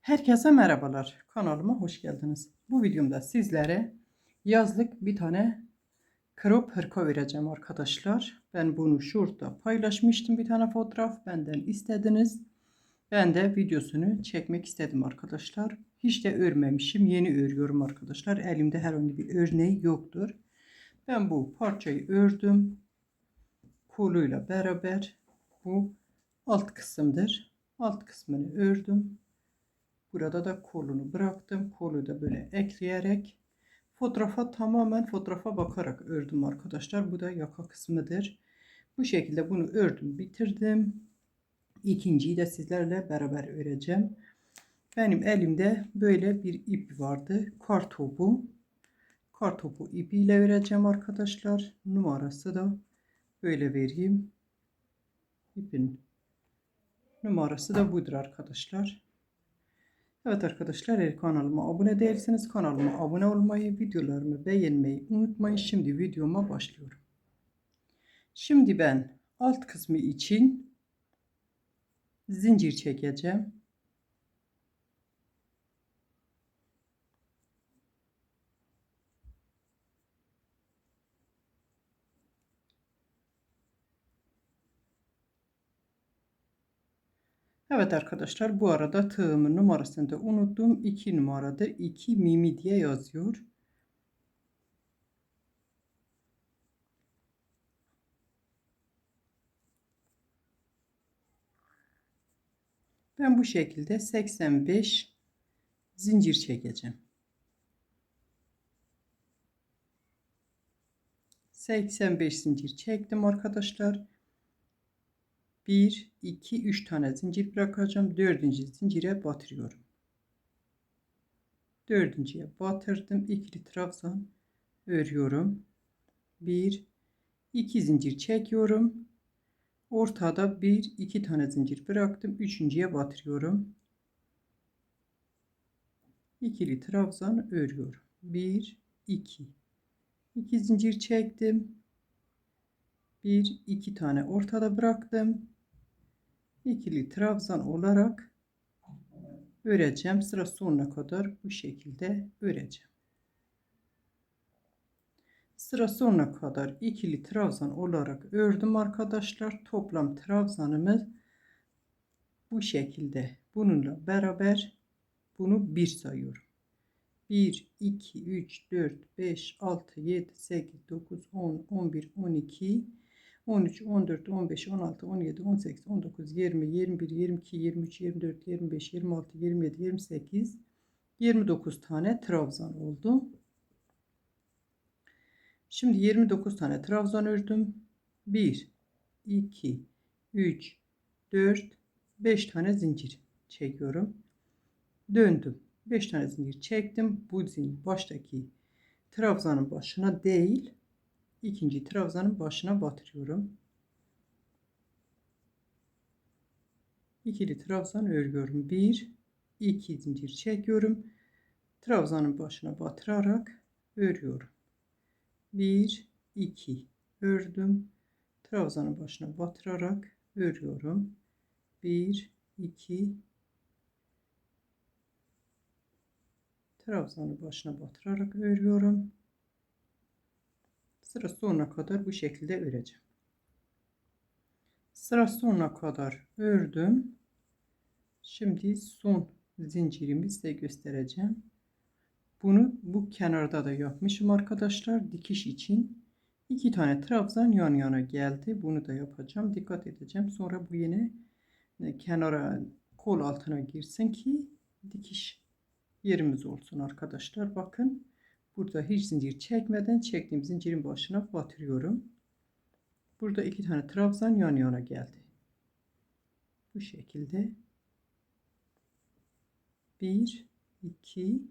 Herkese merhabalar. Kanalıma hoş geldiniz. Bu videomda sizlere yazlık bir tane crop hırka vereceğim arkadaşlar. Ben bunu şurada paylaşmıştım bir tane fotoğraf. Benden istediniz. Ben de videosunu çekmek istedim arkadaşlar. Hiç de örmemişim. Yeni örüyorum arkadaşlar. Elimde herhangi bir örneği yoktur. Ben bu parçayı ördüm. Koluyla beraber bu alt kısımdır. Alt kısmını ördüm. Burada da kolunu bıraktım. Kolu da böyle ekleyerek fotoğrafa tamamen fotoğrafa bakarak ördüm arkadaşlar. Bu da yaka kısmıdır. Bu şekilde bunu ördüm, bitirdim. İkinciyi de sizlerle beraber öreceğim. Benim elimde böyle bir ip vardı. Kar topu. Kar topu ipiyle öreceğim arkadaşlar. Numarası da böyle vereyim. İpin numarası da budur arkadaşlar. Evet arkadaşlar eğer kanalıma abone değilseniz kanalıma abone olmayı, videolarımı beğenmeyi unutmayın. Şimdi videoma başlıyorum. Şimdi ben alt kısmı için zincir çekeceğim. Evet arkadaşlar bu arada tığımın numarasını da unuttum. 2 numarada 2 mimi diye yazıyor. Ben bu şekilde 85 zincir çekeceğim. 85 zincir çektim arkadaşlar. 1, 2, 3 tane zincir bırakacağım. Dördüncü zincire batırıyorum. Dördüncüye batırdım. İkili trabzan örüyorum. 1, 2 zincir çekiyorum. Ortada 1, 2 tane zincir bıraktım. Üçüncüye batırıyorum. İkili trabzan örüyorum. 1, 2. 2 zincir çektim. 1 2 tane ortada bıraktım. İkili trabzan olarak öreceğim. Sıra sonuna kadar bu şekilde öreceğim. Sıra sonuna kadar ikili trabzan olarak ördüm arkadaşlar. Toplam trabzanımız bu şekilde. Bununla beraber bunu bir sayıyorum. 1, 2, 3, 4, 5, 6, 7, 8, 9, 10, 11, 12, 13, 14, 15, 16, 17, 18, 19, 20, 21, 22, 23, 24, 25, 26, 27, 28, 29 tane trabzan oldu. Şimdi 29 tane trabzan ördüm. 1, 2, 3, 4, 5 tane zincir çekiyorum. Döndüm. 5 tane zincir çektim. Bu zincir baştaki trabzanın başına değil ikinci trabzanın başına batırıyorum. İkili trabzan örüyorum. 1 2 zincir çekiyorum. Trabzanın başına batırarak örüyorum. 1 2 ördüm. Trabzanın başına batırarak örüyorum. 1 2 trabzanın başına batırarak örüyorum. Sıra sonuna kadar bu şekilde öreceğim. Sıra sonuna kadar ördüm. Şimdi son zincirimi size göstereceğim. Bunu bu kenarda da yapmışım arkadaşlar. Dikiş için iki tane trabzan yan yana geldi. Bunu da yapacağım. Dikkat edeceğim. Sonra bu yine e, kenara kol altına girsin ki dikiş yerimiz olsun arkadaşlar. Bakın Burada hiç zincir çekmeden çektiğim zincirin başına batırıyorum. Burada iki tane trabzan yan yana geldi. Bu şekilde. 1 2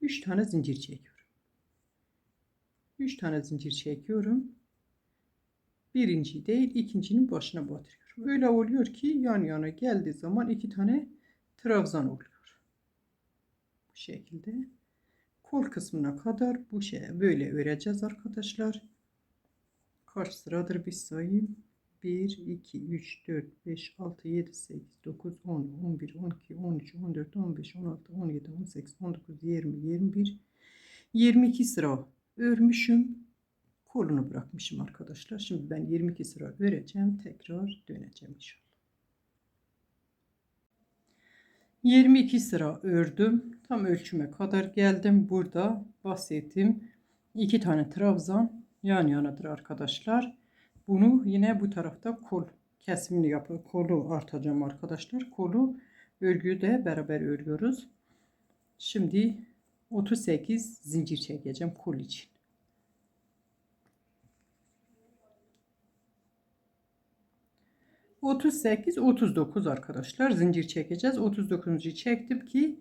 3 tane zincir çekiyorum. 3 tane zincir çekiyorum. Birinci değil ikincinin başına batırıyorum. Öyle oluyor ki yan yana geldiği zaman iki tane trabzan oluyor. Bu şekilde kol kısmına kadar bu şey böyle öreceğiz arkadaşlar. Kaç sıradır bir sayayım. 1 1, 2, 3, 4, 5, 6, 7, 8, 9, 10, 11, 12, 13, 14, 15, 16, 17, 18, 19, 20, 21, 22 sıra örmüşüm. Kolunu bırakmışım arkadaşlar. Şimdi ben 22 sıra öreceğim. Tekrar döneceğim inşallah. 22 sıra ördüm. Tam ölçüme kadar geldim. Burada bahsettiğim iki tane trabzan yan yanadır arkadaşlar. Bunu yine bu tarafta kol kesimini yapıp kolu artacağım arkadaşlar. Kolu örgüyü de beraber örüyoruz. Şimdi 38 zincir çekeceğim kol için. Otuz sekiz, otuz dokuz arkadaşlar zincir çekeceğiz. Otuz dokuzuncu çektim ki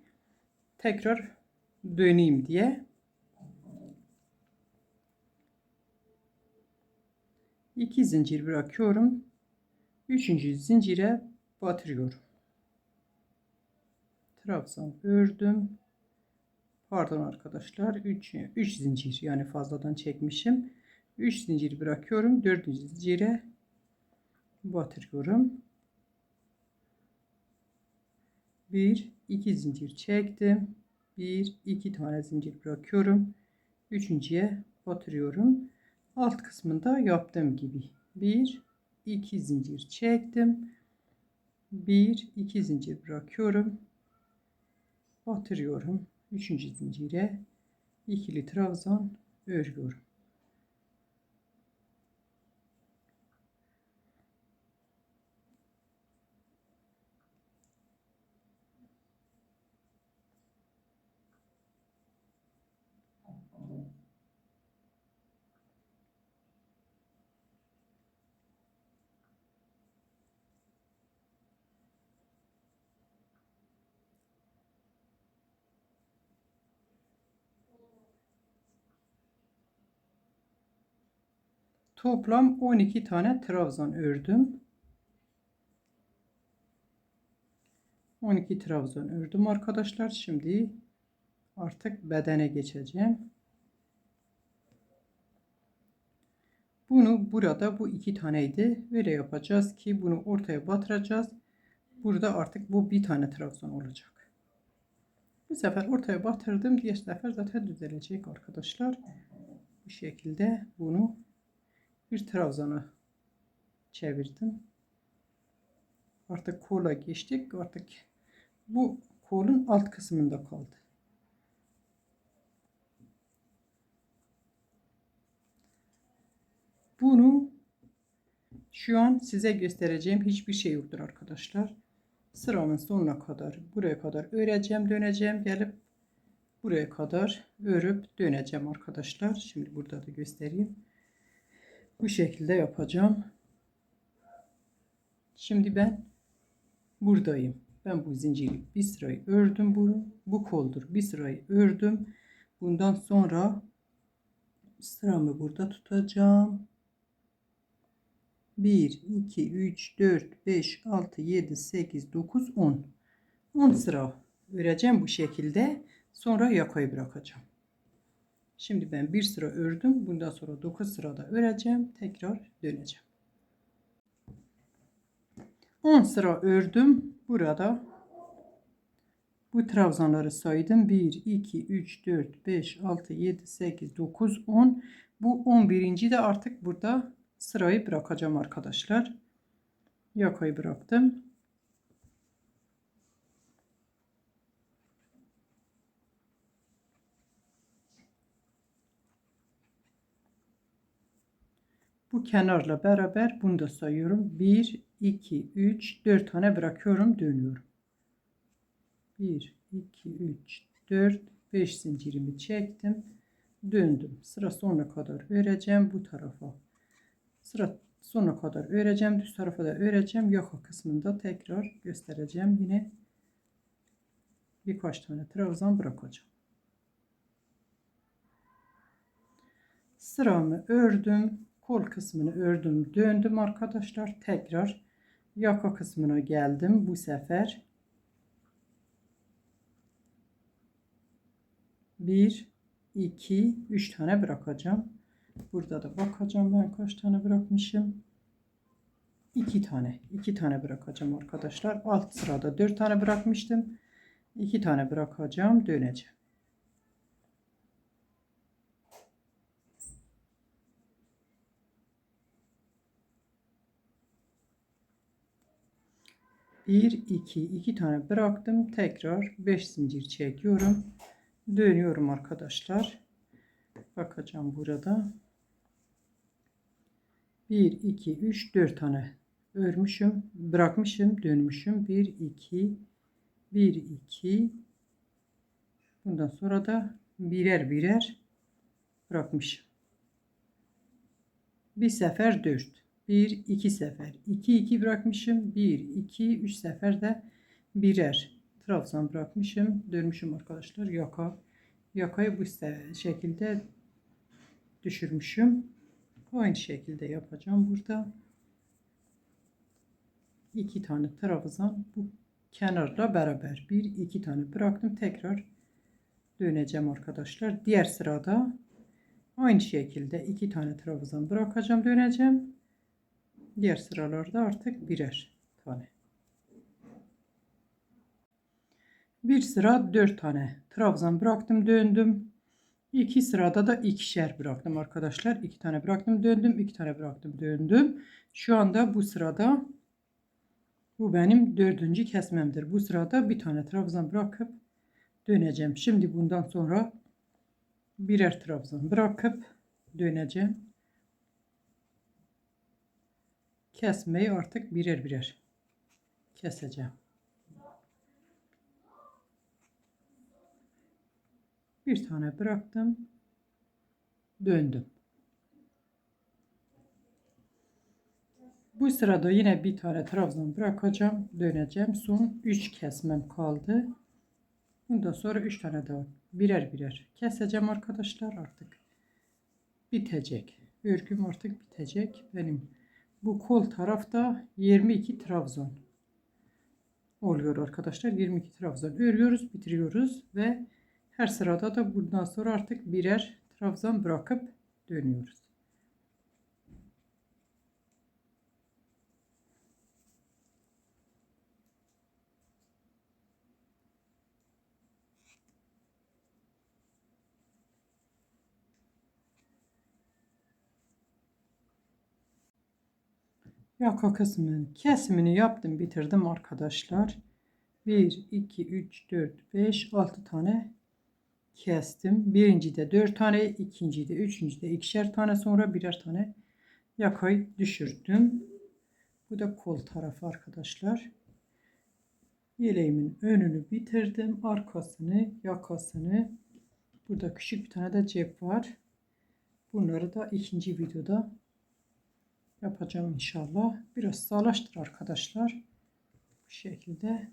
tekrar döneyim diye. İki zincir bırakıyorum. Üçüncü zincire batırıyorum. Trabzan ördüm. Pardon arkadaşlar. 3 3 zincir yani fazladan çekmişim. 3 zincir bırakıyorum. 4. zincire batırıyorum. 1 2 zincir çektim. 1 2 tane zincir bırakıyorum. Üçüncüye batırıyorum alt kısmında yaptığım gibi 1 2 zincir çektim 1 2 zincir bırakıyorum batırıyorum 3. zincire ikili trabzan örüyorum Toplam 12 tane trabzan ördüm. 12 trabzan ördüm arkadaşlar. Şimdi artık bedene geçeceğim. Bunu burada bu iki taneydi. Böyle yapacağız ki bunu ortaya batıracağız. Burada artık bu bir tane trabzan olacak. Bu sefer ortaya batırdım. Diğer sefer zaten düzelecek arkadaşlar. Bu şekilde bunu bir trabzana çevirdim. Artık kola geçtik. Artık bu kolun alt kısmında kaldı. Bunu şu an size göstereceğim hiçbir şey yoktur arkadaşlar. Sıramın sonuna kadar buraya kadar öreceğim döneceğim gelip buraya kadar örüp döneceğim arkadaşlar. Şimdi burada da göstereyim. Bu şekilde yapacağım. Şimdi ben buradayım. Ben bu zinciri bir sırayı ördüm. Bu, bu koldur. Bir sırayı ördüm. Bundan sonra sıramı burada tutacağım. 1, 2, 3, 4, 5, 6, 7, 8, 9, 10. 10 sıra öreceğim bu şekilde. Sonra yakayı bırakacağım. Şimdi ben bir sıra ördüm. Bundan sonra 9 sırada öreceğim. Tekrar döneceğim. 10 sıra ördüm. Burada bu trabzanları saydım. 1, 2, 3, 4, 5, 6, 7, 8, 9, 10. Bu 11. de artık burada sırayı bırakacağım arkadaşlar. Yakayı bıraktım. Bu kenarla beraber bunu da sayıyorum. 1, 2, 3, 4 tane bırakıyorum. Dönüyorum. 1, 2, 3, 4, 5 zincirimi çektim. Döndüm. Sıra sonuna kadar öreceğim bu tarafa. Sıra sonuna kadar öreceğim. Düz tarafa da öreceğim. Yaka kısmında tekrar göstereceğim. Yine birkaç tane trabzan bırakacağım. Sıramı ördüm kol kısmını ördüm döndüm arkadaşlar tekrar yaka kısmına geldim bu sefer bir iki üç tane bırakacağım burada da bakacağım ben kaç tane bırakmışım iki tane. iki tane bırakacağım arkadaşlar. Alt sırada dört tane bırakmıştım. iki tane bırakacağım. Döneceğim. Bir, iki, iki tane bıraktım. Tekrar beş zincir çekiyorum. Dönüyorum arkadaşlar. Bakacağım burada. 1, 2, 3, 4 tane örmüşüm. Bırakmışım. Dönmüşüm. 1, 2, 1, 2. Bundan sonra da birer birer bırakmışım. Bir sefer 4. 1, 2 sefer. 2, 2 bırakmışım. 1, 2, 3 sefer de birer trabzan bırakmışım. Dönmüşüm arkadaşlar. Yaka. Yakayı bu şekilde düşürmüşüm. Aynı şekilde yapacağım burada. iki tane trabzan bu kenarla beraber bir iki tane bıraktım. Tekrar döneceğim arkadaşlar. Diğer sırada aynı şekilde iki tane trabzan bırakacağım döneceğim. Diğer sıralarda artık birer tane. Bir sıra dört tane trabzan bıraktım döndüm. İki sırada da ikişer bıraktım arkadaşlar. İki tane bıraktım döndüm. iki tane bıraktım döndüm. Şu anda bu sırada bu benim dördüncü kesmemdir. Bu sırada bir tane trabzan bırakıp döneceğim. Şimdi bundan sonra birer trabzan bırakıp döneceğim. Kesmeyi artık birer birer keseceğim. Bir tane bıraktım. Döndüm. Bu sırada yine bir tane trabzan bırakacağım. Döneceğim. Son 3 kesmem kaldı. Bundan sonra 3 tane daha birer birer keseceğim arkadaşlar artık. Bitecek. Örgüm artık bitecek. Benim bu kol tarafta 22 trabzan oluyor arkadaşlar. 22 trabzan örüyoruz, bitiriyoruz ve her sırada da bundan sonra artık birer trabzan bırakıp dönüyoruz. Yaka kısmının kesimini yaptım bitirdim arkadaşlar. 1, 2, 3, 4, 5, 6 tane kestim. Birinci de 4 tane, ikinci de, üçüncü de ikişer tane sonra birer tane yakayı düşürdüm. Bu da kol tarafı arkadaşlar. Yeleğimin önünü bitirdim. Arkasını, yakasını. Burada küçük bir tane de cep var. Bunları da ikinci videoda yapacağım inşallah. Biraz sağlaştır arkadaşlar. Bu şekilde.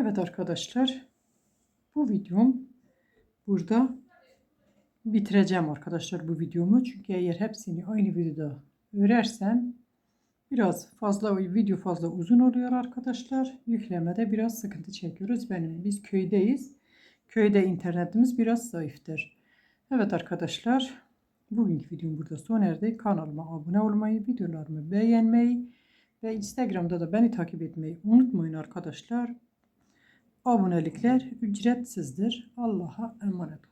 Evet arkadaşlar. Bu videom burada bitireceğim arkadaşlar bu videomu. Çünkü eğer hepsini aynı videoda örersem biraz fazla video fazla uzun oluyor arkadaşlar. Yüklemede biraz sıkıntı çekiyoruz. Benim biz köydeyiz. Köyde internetimiz biraz zayıftır. Evet arkadaşlar. Bugünkü videom burada sona erdi. Kanalıma abone olmayı, videolarımı beğenmeyi ve Instagram'da da beni takip etmeyi unutmayın arkadaşlar. Abonelikler ücretsizdir. Allah'a emanet.